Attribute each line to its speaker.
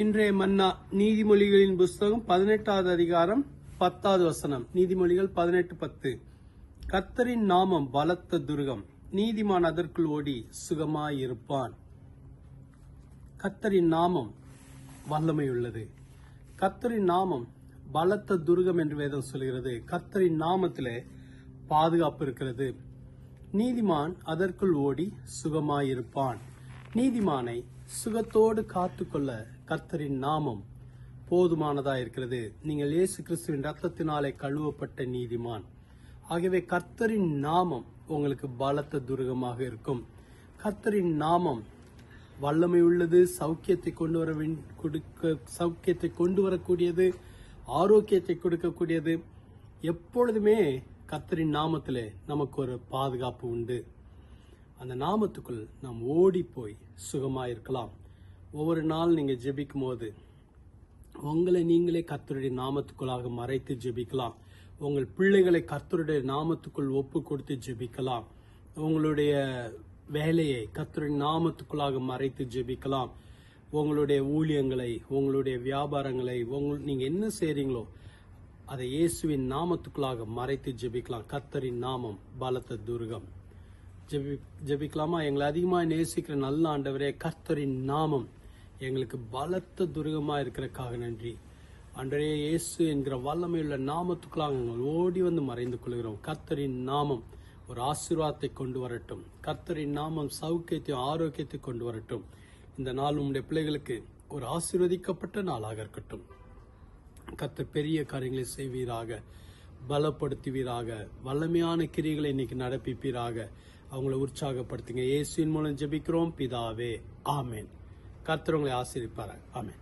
Speaker 1: இன்றைய மன்னா நீதிமொழிகளின் புஸ்தகம் பதினெட்டாவது அதிகாரம் பத்தாவது வசனம். நீதிமொழிகள் பதினெட்டு பத்து. கத்தரின் நாமம் பலத்த துருகம். நீதிமான் அதற்குள் ஓடி சுகமாயிருப்பான். கத்தரின் நாமம் வல்லமை உள்ளது கத்தரின் நாமம் பலத்த துருகம் என்று வேதம் சொல்கிறது. கர்த்தரின் நாமத்திலே பாதுகாப்பு இருக்கிறது. நீதிமான் அதற்குள் ஓடி சுகமாயிருப்பான். நீதிமானை சுகத்தோடு காத்துக்கொள்ள கர்த்தரின் நாமம் போதுமானதா இருக்கிறது. நீங்கள் இயேசு கிறிஸ்துவின் ரத்தத்தினாலே கழுவப்பட்ட நீதிமான். ஆகவே கர்த்தரின் நாமம் உங்களுக்கு பலத்த துருகமாக இருக்கும். கர்த்தரின் நாமம் வல்லமை உள்ளது சௌக்கியத்தை கொண்டு வர கொடுக்க சௌக்கியத்தை கொண்டு வரக்கூடியது ஆரோக்கியத்தை கொடுக்கக்கூடியது. எப்பொழுதுமே கர்த்தரின் நாமத்தில் நமக்கு ஒரு பாதுகாப்பு உண்டு. அந்த நாமத்துக்குள் நாம் ஓடி போய் சுகமாயிருக்கலாம். ஒவ்வொரு நாள் நீங்க ஜெபிக்கும் போது உங்களை நீங்களே கர்த்தருடைய நாமத்துக்குள்ளாக மறைத்து ஜெபிக்கலாம். உங்கள் பிள்ளைகளை கர்த்தருடைய நாமத்துக்குள் ஒப்பு கொடுத்து ஜெபிக்கலாம். உங்களுடைய வேலையை கர்த்தருடைய நாமத்துக்குள்ளாக மறைத்து ஜெபிக்கலாம். உங்களுடைய ஊழியங்களை உங்களுடைய வியாபாரங்களை உங்கள் நீங்க என்ன செய்றீங்களோ அதை இயேசுவின் நாமத்துக்குள்ளாக மறைத்து ஜெபிக்கலாம். கர்த்தரின் நாமம் பலத்த துர்கம். ஜெபி ஜெபிக்கலாமா? எங்களை அதிகமாக நேசிக்கிற நல்ல ஆண்டவரே கர்த்தரின் நாமம் எங்களுக்கு பலத்த துருகமாக இருக்கிறக்காக நன்றி. அன்றைய இயேசு என்கிற வல்லமையுள்ள நாமத்துக்குள்ளாக நாங்கள் ஓடி வந்து மறைந்து கொள்கிறோம். கர்த்தரின் நாமம் ஒரு ஆசீர்வாதத்தை கொண்டு வரட்டும். கர்த்தரின் நாமம் சௌக்கியத்தையும் ஆரோக்கியத்தை கொண்டு வரட்டும். இந்த நாள் உங்களுடைய பிள்ளைகளுக்கு ஒரு ஆசீர்வதிக்கப்பட்ட நாளாக இருக்கட்டும். கர்த்தர் பெரிய காரியங்களை செய்வீராக பலப்படுத்துவீராக வல்லமையான கிரிகளை இன்னைக்கு நடப்பிப்பீராக. அவங்கள உற்சாகப்படுத்துங்க. இயேசுவின் மூலம் ஜெபிக்கிறோம். பிதாவே ஆமேன். கர்த்தர் உங்களை ஆசிரிப்பாராக ஆமே